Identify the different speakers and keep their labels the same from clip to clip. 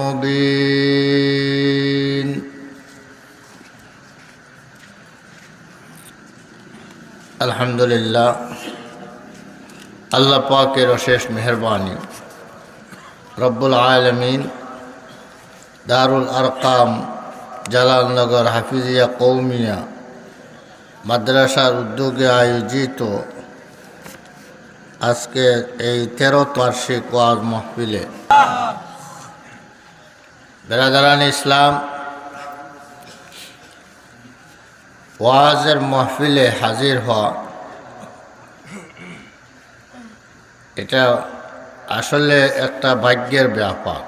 Speaker 1: مبين আলহামদুলিল্লাহ আল্লাহ পাকের অশেষ মেহরবানি রব্বুল আলমিন দারুল আরকাম জালালনগর হাফিজিয়া কৌমিয়া মাদ্রাসার উদ্যোগে আয়োজিত আজকে এই তেরো বার্ষিক ওয়াজ মাহফিলে বেরাদারান ইসলাম। ওয়াজের মাহফিলে হাজির হওয়া। এটা আসলে একটা ভাগ্যের ব্যাপার।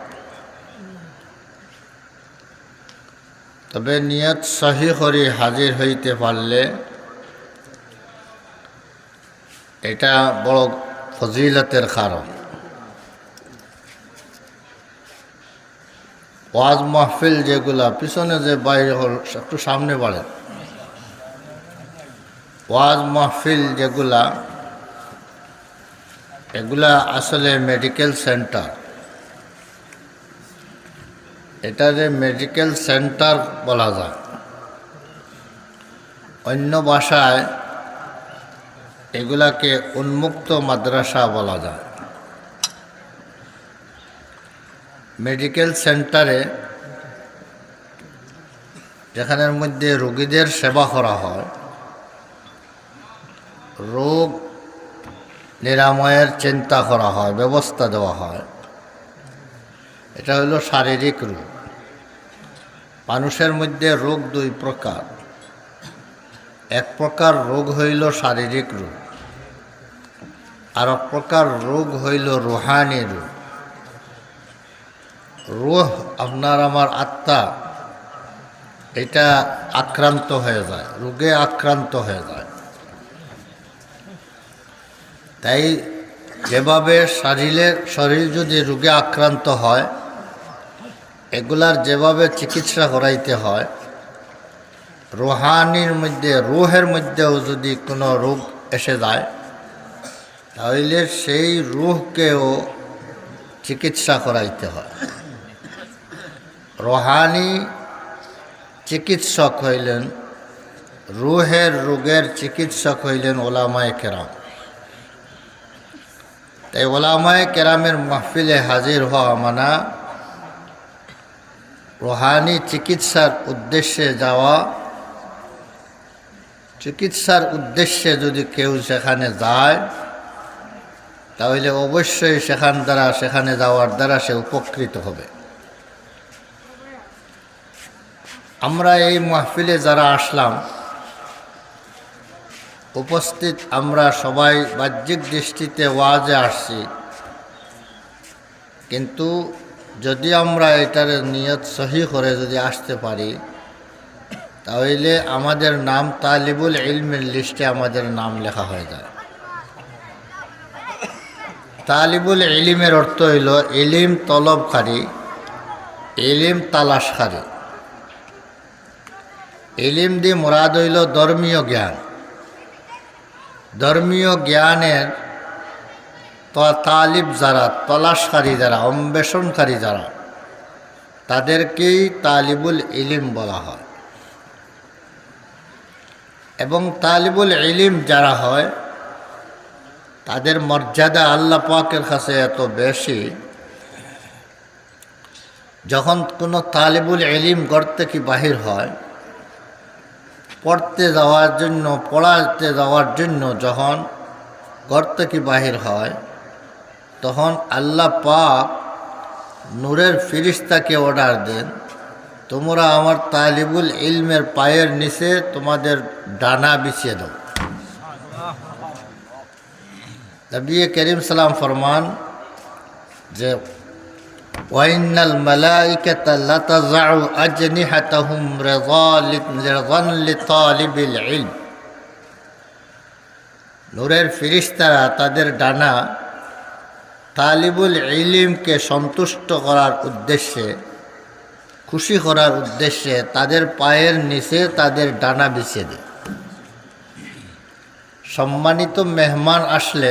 Speaker 1: তবে নিয়ত সহি করে হাজির হইতে পারলে এটা বড় ফজিলতের কারণ। ওয়াজ মাহফিল যেগুলা, পিছনে যে বাইরে হল, একটু সামনে বাড়ে ওয়াজ মাহফিল যেগুলা, এগুলা আসলে মেডিকেল সেন্টার এটারে মেডিকেল সেন্টার বলা যায়। অন্য ভাষায় এগুলাকে উন্মুক্ত মাদ্রাসা বলা যায়। মেডিকেল সেন্টারে যেখানের মধ্যে রোগীদের সেবা করা হয়, রোগ নিরাময়ের চিন্তা করা হয়, ব্যবস্থা দেওয়া হয়। এটা হলো শারীরিক রোগ। মানুষের মধ্যে রোগ দুই প্রকার। এক প্রকার রোগ হইল শারীরিক রোগ আর এক প্রকার রোগ হইল রুহানি রোগ। রোহ আপনার আমার আত্মা, এটা আক্রান্ত হয়ে যায়, রোগে আক্রান্ত হয়ে যায়। তাই যেভাবে শরীরের শরীর যদি রোগে আক্রান্ত হয়, এগুলার যেভাবে চিকিৎসা করাইতে হয়, রোহানির মধ্যে, রোহের মধ্যেও যদি কোনো রোগ এসে যায়, তাহলে সেই রুহকেও চিকিৎসা করাইতে হয়। রোহানি চিকিৎসক হইলেন, রুহের রোগের চিকিৎসক হইলেন ওলামায় কেরাম। তাই ওলামায় কেরামের মাহফিলে হাজির হওয়া মানা রোহানি চিকিৎসার উদ্দেশ্যে যাওয়া, চিকিৎসার উদ্দেশ্যে যদি কেউ সেখানে যায়, তাহলে অবশ্যই সেখান দ্বারা, সেখানে যাওয়ার দ্বারা সে উপকৃত হবে। আমরা এই মাহফিলে যারা আসলাম, উপস্থিত আমরা সবাই বাহ্যিক দৃষ্টিতে ওয়াজে আসছি। কিন্তু যদি আমরা এটার নিয়ত সহি করে যদি আসতে পারি, তাহলে আমাদের নাম তালিবুল ইলমের লিস্টে আমাদের নাম লেখা হয়ে যায়। তালিবুল ইলিমের অর্থ হইল ইলিম তলবকারী, ইলিম তালাশকারী। ইলিম দিয়ে মোরাদ হইল ধর্মীয় জ্ঞান। ধর্মীয় জ্ঞানের তালিব যারা, তলাশকারী যারা অন্বেষণকারী যারা, তাদেরকেই তালিবুল ইলিম বলা হয়। এবং তালিবুল ইলিম যারা হয়, তাদের মর্যাদা আল্লাহ পাকের কাছে এত বেশি, যখন কোনো তালিবুল ইলিম গড়তে কি বাহির হয় পড়তে যাওয়ার জন্য, পড়াতে যাওয়ার জন্য যখন ঘর থেকে বাহির হয়, তখন আল্লাহ পাক নূরের ফিরিস্তাকে অর্ডার দেন, তোমরা আমার তালিবুল ইলমের পায়ের নিচে তোমাদের ডানা বিছিয়ে দাও। নবী করিম সালাম ফরমান যে ওয়াইনাল মালাইকাতা লাতাযাউ আজনিহাতাহুম রিযান লিতালিবিল ইলম নূরের ফিরিস্তারা তাদের ডানা তালিবুল ইলিমকে সন্তুষ্ট করার উদ্দেশ্যে, খুশি করার উদ্দেশ্যে তাদের পায়ের নিচে তাদের ডানা বিছিয়ে দেয়। সম্মানিত মেহমান আসলে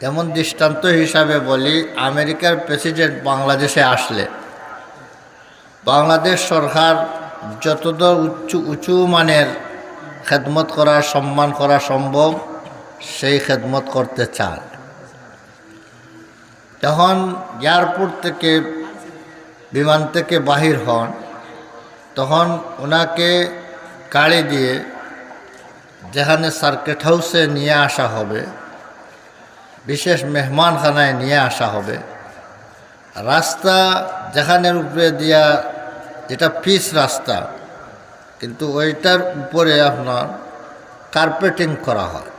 Speaker 1: যেমন দৃষ্টান্ত হিসাবে বলি, আমেরিকার প্রেসিডেন্ট বাংলাদেশে আসলে। বাংলাদেশ সরকার যতদূর উচ্চ, উঁচু মানের খেদমত করা, সম্মান করা সম্ভব, সেই খেদমত করতে চান। যখন এয়ারপোর্ট থেকে, বিমান থেকে বাহির হন, তখন ওনাকে গাড়ি দিয়ে যেখানে সার্কিট হাউসে নিয়ে আসা হবে বিশেষ মেহমানখানায় নিয়ে আসা হবে। রাস্তা যেখানের উপরে দিয়া যেটা পিস রাস্তা, কিন্তু ওইটার উপরে আপনার কার্পেটিং করা হয়।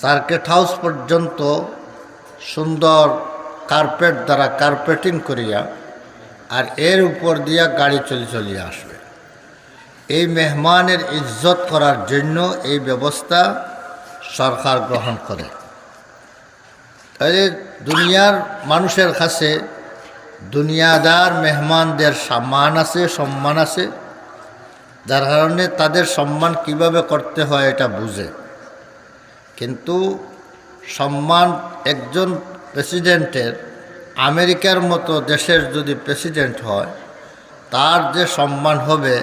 Speaker 1: সার্কেট হাউস পর্যন্ত সুন্দর কার্পেট দ্বারা কার্পেটিং করিয়া আর এর উপর দিয়া গাড়ি চলে চলিয়ে আসবে। এই মেহমানের ইজ্জত করার জন্য এই ব্যবস্থা সরকার গ্রহণ করে। তাহলে দুনিয়ার মানুষের কাছে দুনিয়াদার মেহমানদের সম্মান আছে সম্মান আছে। যার কারণে তাদের সম্মান কীভাবে করতে হয় এটা বুঝে। কিন্তু সম্মান একজন প্রেসিডেন্টের, আমেরিকার মতো দেশের যদি প্রেসিডেন্ট হয়, তার যে সম্মান হবে,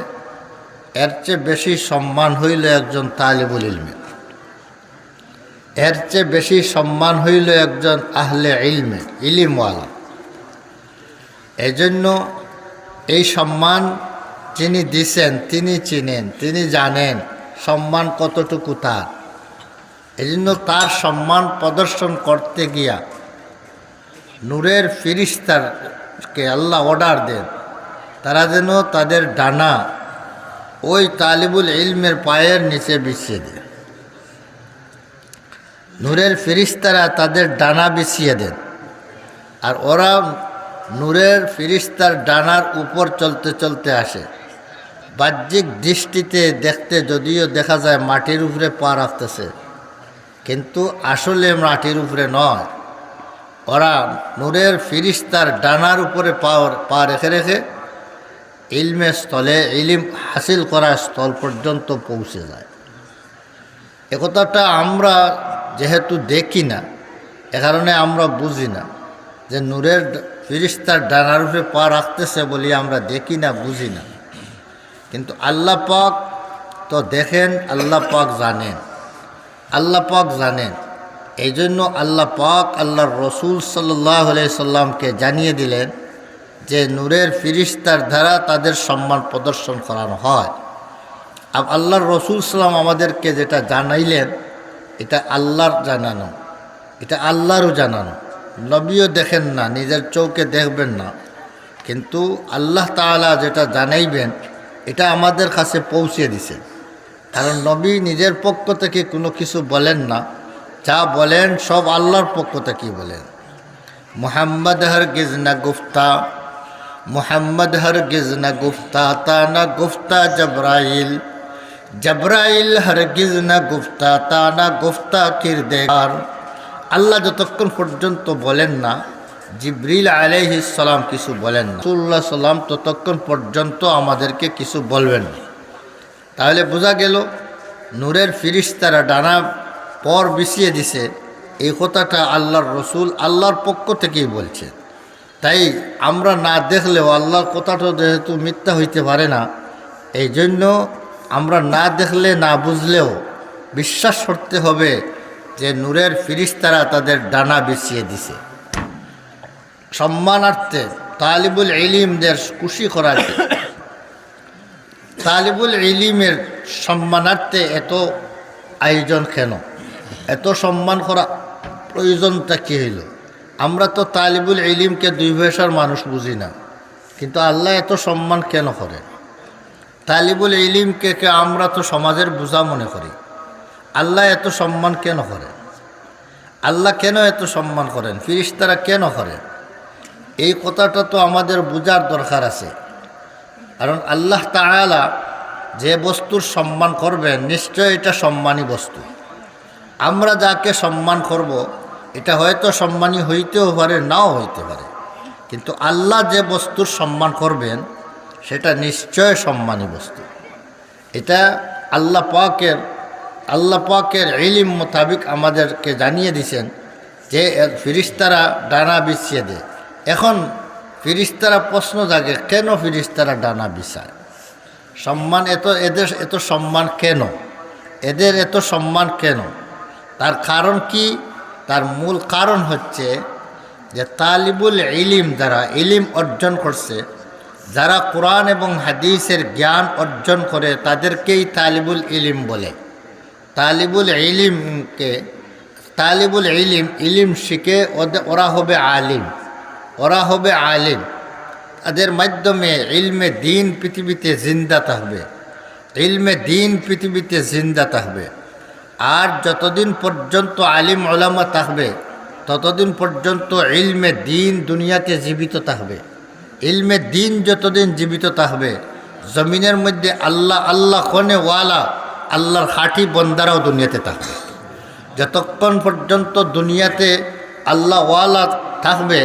Speaker 1: এর চেয়ে বেশি সম্মান হইল একজন তালিবুল ইলমে। এর চেয়ে বেশি সম্মান হইল একজন আহলে ইলমে, ইলিমওয়ালা। এই জন্য এই সম্মান যিনি দিছেন, তিনি চিনেন, তিনি জানেন সম্মান কতটুকু তার। এই জন্য তার সম্মান প্রদর্শন করতে গিয়া নূরের ফিরিস্তারকে আল্লাহ অর্ডার দেন। তারা যেন তাদের ডানা ওই তালিবুল ইলমের পায়ের নিচে বিছিয়ে দেয়। নূরের ফিরিস্তারা তাদের ডানা বিছিয়ে দেন। আর ওরা নূরের ফিরিস্তার ডানার উপর চলতে চলতে আসে। বাহ্যিক দৃষ্টিতে দেখতে যদিও দেখা যায় মাটির উপরে পা রাখতেছে। কিন্তু আসলে মাটির উপরে নয়। ওরা নূরের ফিরিস্তার ডানার উপরে পা পা রেখে রেখে ইলমের স্থলে, ইলিম হাসিল করার স্থল পর্যন্ত পৌঁছে যায়। একথাটা আমরা যেহেতু দেখি না, এ কারণে আমরা বুঝি না যে নূরের ফিরিস্তার ডানার উপরে পা রাখতেছে বলি আমরা দেখি না, বুঝি না। কিন্তু আল্লাহ পাক তো দেখেন, আল্লাহ পাক জানেন। আল্লাহ পাক জানেন। এই জন্য আল্লাহ পাক আল্লাহর রসুল সাল্লাহ সাল্লামকে জানিয়ে দিলেন যে নূরের ফিরিস্তার দ্বারা তাদের সম্মান প্রদর্শন করানো হয়। আর আল্লাহর রসুল সাল্লাম আমাদেরকে যেটা জানাইলেন এটা আল্লাহর জানানো। এটা আল্লাহরও জানানো। নবীও দেখেন না, নিজের চৌকে দেখবেন না। কিন্তু আল্লাহ তাআলা যেটা জানাইবেন, এটা আমাদের কাছে পৌঁছে দিছে। কারণ নবী নিজের পক্ষ থেকে কোনো কিছু বলেন না। যা বলেন, সব আল্লাহর পক্ষ থেকে বলেন। মোহাম্মদ হর গিজনা গুফতা মোহাম্মদ হর গিজনা গুফতা তা না গুফতা জবরাইল। জবরাইল হর গিজনা গুফতা, তা না গুফতা কিরদেগার। আল্লাহ যতক্ষণ পর্যন্ত বলেন না, জিব্রিল সালাম কিছু বলেন না। সুল্লাহ সাল্লাম ততক্ষণ পর্যন্ত আমাদেরকে কিছু বলবেন না। তাহলে বোঝা গেল, নূরের ফিরিস তারা ডানা পর বিছিয়ে দিছে। এই কথাটা আল্লাহর রসুল আল্লাহর পক্ষ থেকেই বলছে। তাই আমরা না দেখলেও আল্লাহর কথাটা যেহেতু মিথ্যা হইতে পারে না এই জন্য আমরা না দেখলে, না বুঝলেও বিশ্বাস করতে হবে যে নূরের ফিরিস্তারা তাদের ডানা বিছিয়ে দিছে। সম্মানার্থে তালিবুল ইলিমদের খুশি করার তালিবুল ইলিমের সম্মানার্থে এত আয়োজন কেন? এত সম্মান করা প্রয়োজনটা কী হইল? আমরা তো তালিবুল ইলিমকে দুই ভাষার মানুষ বুঝি না, কিন্তু আল্লাহ এত সম্মান কেন করে তালিবুল ইলিমকে কে আমরা তো সমাজের বোঝা মনে করি। আল্লাহ এত সম্মান কেন করেন আল্লাহ কেন এত সম্মান করেন? ফিরিস্তারা কেন করেন এই কথাটা তো আমাদের বোঝার দরকার আছে। কারণ আল্লাহ তাআলা যে বস্তুর সম্মান করবেন নিশ্চয় এটা সম্মানী বস্তু। আমরা যাকে সম্মান করব, এটা হয়তো সম্মানী হইতেও পারে, নাও হইতে পারে। কিন্তু আল্লাহ যে বস্তুর সম্মান করবেন সেটা নিশ্চয় সম্মানী বস্তু। এটা আল্লাহ পাকের আল্লাহ পাকের ইলিম মোতাবিক আমাদেরকে জানিয়ে দিছেন যে ফিরিস্তারা ডানা বিছিয়ে দেয়। এখন ফিরিস্তারা প্রশ্ন জাগে, কেন ফিরিস্তারা ডানা বিছায়? সম্মান এত, এদের এত সম্মান কেন? এদের এত সম্মান কেন? তার কারণ কি? তার মূল কারণ হচ্ছে যে তালিবুল ইলিম যারা ইলিম অর্জন করছে যারা কোরআন এবং হাদিসের জ্ঞান অর্জন করে তাদেরকেই তালিবুল ইলিম বলে। তালিবুল ইলিমকে, তালিবুল ইলিম ইলিম শিখে ওরা হবে আলিম, ওরা হবে আলিম। তাদের মাধ্যমে ইলমে দিন পৃথিবীতে জিন্দা থাকবে, ইলমে দিন পৃথিবীতে জিন্দা থাকবে। আর যতদিন পর্যন্ত আলিম ওলামা থাকবে, ততদিন পর্যন্ত ইলমে দিন দুনিয়াতে জীবিত থাকবে। ইলমে দিন যতদিন জীবিত থাকবে, জমিনের মধ্যে আল্লাহ আল্লাহ কনে ওয়ালা, আল্লাহর খাঁটি বন্দারাও দুনিয়াতে থাকবে। যতক্ষণ পর্যন্ত দুনিয়াতে আল্লাহ ওয়ালা থাকবে,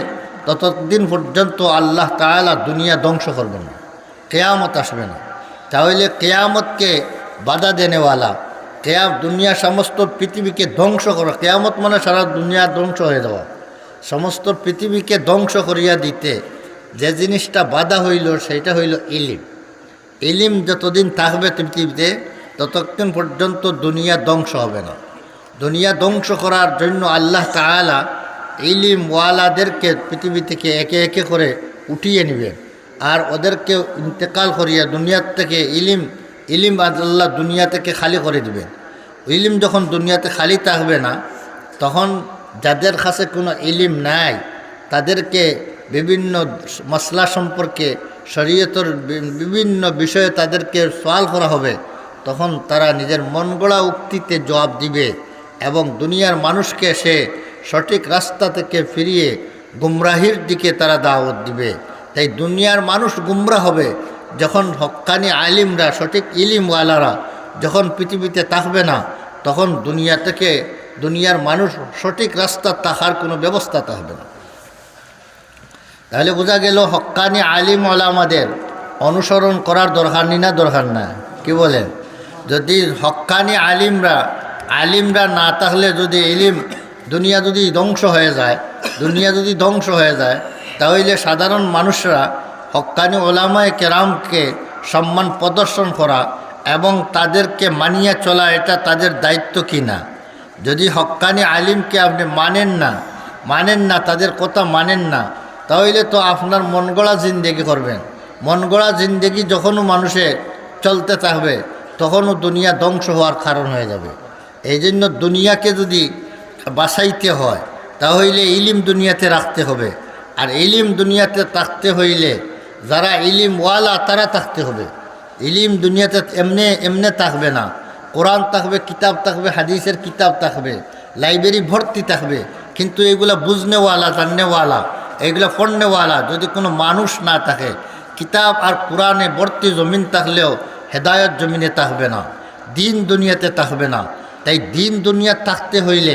Speaker 1: ততদিন পর্যন্ত আল্লাহ তাআলা দুনিয়া ধ্বংস করবে না, কেয়ামত আসবে না। তাহলে কেয়ামতকে বাধা দেনেওয়ালা কেয়া, দুনিয়া সমস্ত পৃথিবীকে ধ্বংস করা, কেয়ামত মানে সারা দুনিয়া ধ্বংস হয়ে যাওয়া। সমস্ত পৃথিবীকে ধ্বংস করিয়া দিতে যে জিনিসটা বাধা হইল সেটা হইল ইলিম। ইলিম যতদিন থাকবে পৃথিবীতে, ততক্ষণ পর্যন্ত দুনিয়া ধ্বংস হবে না। দুনিয়া ধ্বংস করার জন্য আল্লাহ তাআলা ইলিম ওয়ালাদেরকে পৃথিবী থেকে একে একে করে উঠিয়ে নেবেন আর ওদেরকে ইন্তেকাল করিয়া দুনিয়ার থেকে ইলিম ইলিম আল্লাহ দুনিয়া থেকে খালি করে দিবেন। ইলিম যখন দুনিয়াতে খালি থাকবে না, তখন যাদের কাছে কোনো ইলিম নাই, তাদেরকে বিভিন্ন মশলা সম্পর্কে, শরীয়তর বিভিন্ন বিষয়ে তাদেরকে সওয়াল করা হবে, তখন তারা নিজের মন গড়া উক্তিতে জবাব দিবে এবং দুনিয়ার মানুষকে সে সঠিক রাস্তা থেকে ফিরিয়ে গুমরাহির দিকে তারা দাওয়াত দিবে। তাই দুনিয়ার মানুষ গুমরা হবে যখন হক্কানি আলিমরা, সঠিক ইলিমওয়ালারা যখন পৃথিবীতে থাকবে না, তখন দুনিয়া থেকে দুনিয়ার মানুষ সঠিক রাস্তা তাহার কোনো ব্যবস্থা থাকবে না। তাহলে বোঝা গেল হক্কানি আলিম আমাদের অনুসরণ করার দরকার নি না, দরকার না কি বলেন যদি হক্কানি আলিমরা আলিমরা না থাকলে যদি এলিম দুনিয়া যদি ধ্বংস হয়ে যায়, দুনিয়া যদি ধ্বংস হয়ে যায়, তাহলে সাধারণ মানুষরা হক্কানি ওলামায় কেরামকে সম্মান প্রদর্শন করা এবং তাদেরকে মানিয়ে চলা এটা তাদের দায়িত্ব কি না যদি হক্কানি আলিমকে আপনি মানেন না মানেন না, তাদের কথা মানেন না তাহলে তো আপনার মন গড়া জিন্দেগি করবেন। মন গড়া জিন্দেগি যখনও মানুষে চলতে থাকবে, তখনও দুনিয়া ধ্বংস হওয়ার কারণ হয়ে যাবে। এই জন্য দুনিয়াকে যদি বাঁচাইতে হয়, তাহলে ইলিম দুনিয়াতে রাখতে হবে। আর ইলিম দুনিয়াতে থাকতে হইলে যারা ইলিম ওয়ালা তারা থাকতে হবে। ইলিম দুনিয়াতে এমনে এমনে থাকবে না। কোরআন থাকবে, কিতাব থাকবে, হাদিসের কিতাব থাকবে, লাইব্রেরি ভর্তি থাকবে। কিন্তু এগুলা বুঝনেওয়ালা, জাননেওয়ালা এগুলা পড়নেওয়ালা যদি কোনো মানুষ না থাকে, কিতাব আর কোরআনে ভর্তি জমিন থাকলেও হেদায়ত জমিনে থাকবে না, দিন দুনিয়াতে থাকবে না। তাই দিন দুনিয়া থাকতে হইলে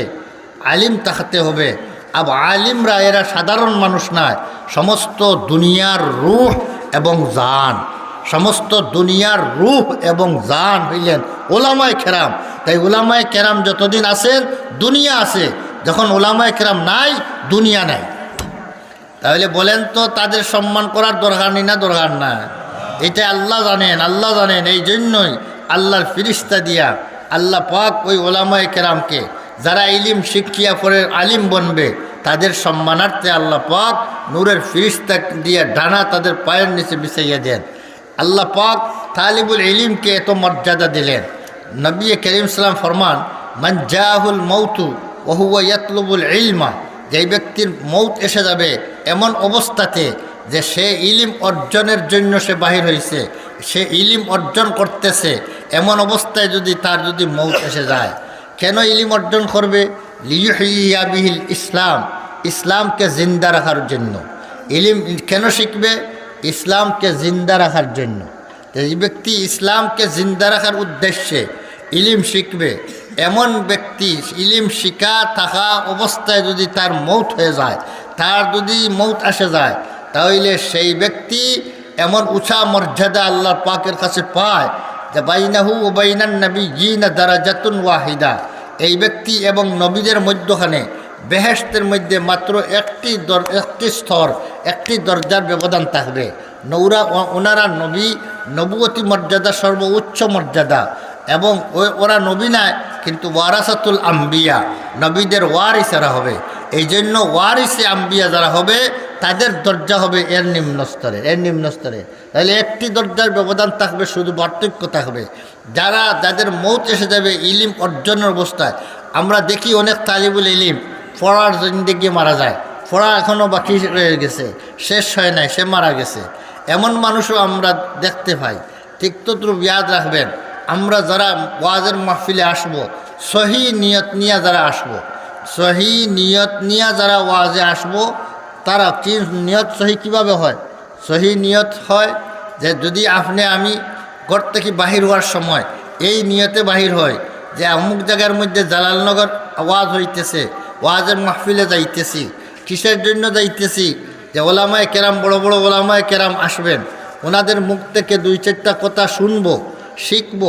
Speaker 1: আলিম থাকতে হবে। আব আলিমরা এরা সাধারণ মানুষ নয়, সমস্ত দুনিয়ার রূহ এবং জান, সমস্ত দুনিয়ার রূপ এবং জান হইলেন ওলামায় খেরাম তাই ওলামায় কেরাম যতদিন আছেন, দুনিয়া আছে, যখন ওলামায় কেরাম নাই, দুনিয়া নাই। তাহলে বলেন তো তাদের সম্মান করার দরকার নেই না দরকার না? এটা আল্লাহ জানেন আল্লাহ জানেন, এই জন্যই আল্লাহর ফিরিস্তা দিয়া আল্লাহ পাক ওই ওলামায় কেরামকে যারা ইলিম, শিক্ষিয়া পরে আলিম বনবে, তাদের সম্মানার্থে আল্লাহ পাক নূরের ফিরিস্তা দিয়া ডানা তাদের পায়ের নিচে বিছাইয়া দেন। আল্লাহ পাক তালিবুল ইলিমকে এত মর্যাদা দিলেন। নবী করিম সালাম ফরমান মঞ্জাহুল মৌতু ওহুয়া ইয়াতলুবুল ইলমা যেই ব্যক্তির মৌত এসে যাবে এমন অবস্থাতে যে সে ইলিম অর্জনের জন্য সে বাহির হয়েছে সে ইলিম অর্জন করতেছে, এমন অবস্থায় যদি তার যদি মৌত এসে যায়, কেন ইলিম অর্জন করবে? লিহিয়া বিহিল ইসলাম, ইসলামকে জিন্দা রাখার জন্য। ইলিম কেন শিখবে? ইসলামকে জিন্দা রাখার জন্য। এই ব্যক্তি ইসলামকে জিন্দা রাখার উদ্দেশ্যে ইলিম শিখবে। এমন ব্যক্তি ইলিম শিখা থাকা অবস্থায় যদি তার মৌত হয়ে যায় তার যদি মৌত আসে যায়, তাহলে সেই ব্যক্তি এমন উঁচা মর্যাদা আল্লাহর পাকের কাছে পায় যে বাইনাহু ও বাইনান নবী জিনা দ্বারা জাতুন ওয়াহিদা। এই ব্যক্তি এবং নবীদের মধ্যখানে বেহেস্তের মধ্যে মাত্র একটি দর, একটি স্তর, একটি দরজার ব্যবধান থাকবে। নৌরা ওনারা নবী, নবুয়তী মর্যাদা, সর্বোচ্চ মর্যাদা এবং ওরা নবী নয় কিন্তু ওয়ারাসাতুল আম্বিয়া, নবীদের ওয়ারিসেরা হবে। এই জন্য ওয়ারিসে আম্বিয়া যারা হবে, তাদের দরজা হবে এর নিম্ন স্তরে এর নিম্ন স্তরে তাহলে একটি দরজার ব্যবধান থাকবে শুধু পার্থক্য থাকবে যারা, যাদের মৌত এসে যাবে ইলিম অর্জনের অবস্থায়, আমরা দেখি অনেক তালিবুল ইলিম পড়ার জিন্দিগি মারা যায়। পড়া এখনও বাকি রয়ে গেছে, শেষ হয় নাই, সে মারা গেছে। এমন মানুষও আমরা দেখতে পাই। ঠিক তদ্রুপ ইয়াদ রাখবেন, আমরা যারা ওয়াজের মাহফিলে আসব, সহি নিয়ত নিয়ে যারা আসব সহি নিয়ত নিয়ে যারা ওয়াজে আসব, তারা কি নিয়ত সহি কীভাবে হয়? সহি নিয়ত হয় যে যদি আপনি আমি ঘর থেকে বাহির হওয়ার সময় এই নিয়তে বাহির হয় যে অমুক জায়গার মধ্যে জালালনগর ওয়াজ হইতেছে, ওয়াজের মাহফিলে যাইতেছি, কিসের জন্য যাইতেছি, যে ওলামায় কেরাম, বড় বড় ওলামায় কেরাম আসবেন, ওনাদের মুখ থেকে দুই চারটা কথা শুনব, শিখব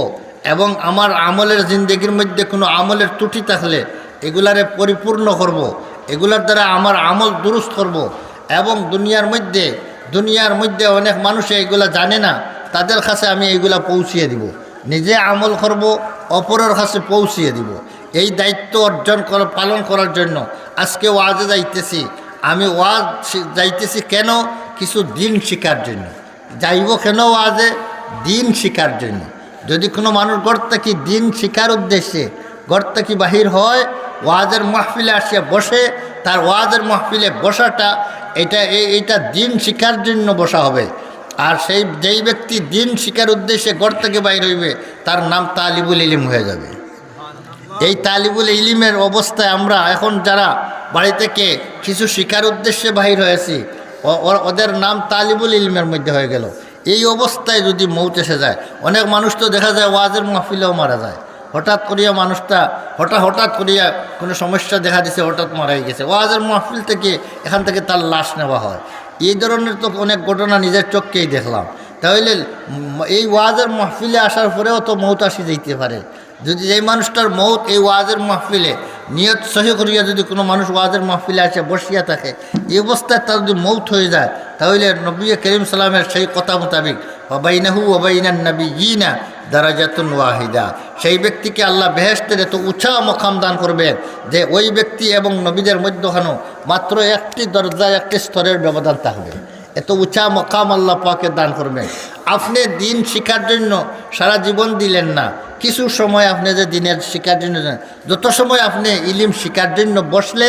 Speaker 1: এবং আমার আমলের জিন্দগির মধ্যে কোনো আমলের ত্রুটি থাকলে এগুলারে পরিপূর্ণ করব। এগুলার দ্বারা আমার আমল দুরুস্ত করব। এবং দুনিয়ার মধ্যে দুনিয়ার মধ্যে অনেক মানুষ এগুলা জানে না, তাদের কাছে আমি এইগুলা পৌঁছিয়ে দিব। নিজে আমল করব, অপরের কাছে পৌঁছিয়ে দিব। এই দায়িত্ব অর্জন করা, পালন করার জন্য আজকে ওয়াজে যাইতেছি। আমি ওয়াজ যাইতেছি কেন? কিছু দিন শিকার জন্য। যাইব কেন ওয়াজে? দিন শিকার জন্য। যদি কোনো মানুষ গড় থেকে দিন শিকার উদ্দেশ্যে গড় থেকে বাহির হয় ওয়াজের মাহফিলে আসিয়া বসে, তার ওয়াজের মাহফিলে বসাটা, এটা, এই- এইটা দিন শিকার জন্য বসা হবে। আর সেই, যেই ব্যক্তি দিন শিকার উদ্দেশ্যে গড় থেকে বাইর হইবে, তার নাম তালিবুল ইলিম হয়ে যাবে। এই তালিবুল ইলিমের অবস্থায় আমরা এখন যারা বাড়ি থেকে কিছু শিকার উদ্দেশ্যে বাহির হয়েছি ওদের নাম তালিবুল ইলমের মধ্যে হয়ে গেল। এই অবস্থায় যদি মৌত এসে যায়, অনেক মানুষ তো দেখা যায় ওয়াজের মাহফিলেও মারা যায়। হঠাৎ করিয়া মানুষটা হঠাৎ হঠাৎ করিয়া কোনো সমস্যা দেখা দিছে, হঠাৎ মারাই গেছে। ওয়াজের মাহফিল থেকে এখান থেকে তার লাশ নেওয়া হয়। এই ধরনের তো অনেক ঘটনা নিজের চোখকেই দেখলাম। তাহলে এই ওয়াজের মাহফিলে আসার পরেও তো মৌত আসি যেতে পারে। যদি এই মানুষটার মৌত এই ওয়াজের মাহফিলে নিয়ত সহি করিয়া যদি কোনো মানুষ ওয়াজের মাহফিলে আসে, বসিয়া থাকে, এই অবস্থায় তার যদি মৌত হয়ে যায়, তাহলে নবী করিম সালামের সেই কথা মোতাবিক ওবাইনাহু ওবাইনান নবী ইনা দারাজাতুন ওয়াহিদা। সেই ব্যক্তিকে আল্লাহ বেহেস্তের এত উঁচা মকাম দান করবেন যে ওই ব্যক্তি এবং নবীদের মধ্যখানেও মাত্র একটি দরজা একটি স্তরের ব্যবধান থাকবে। এত উঁচা মকাম আল্লাহ পাকে দান করবেন। আপনি দিন শিখার জন্য সারা জীবন দিলেন না। কিছু সময় আপনি যে দিনের শিকার জন্য যত সময় আপনি ইলিম শিকার জন্য বসলেন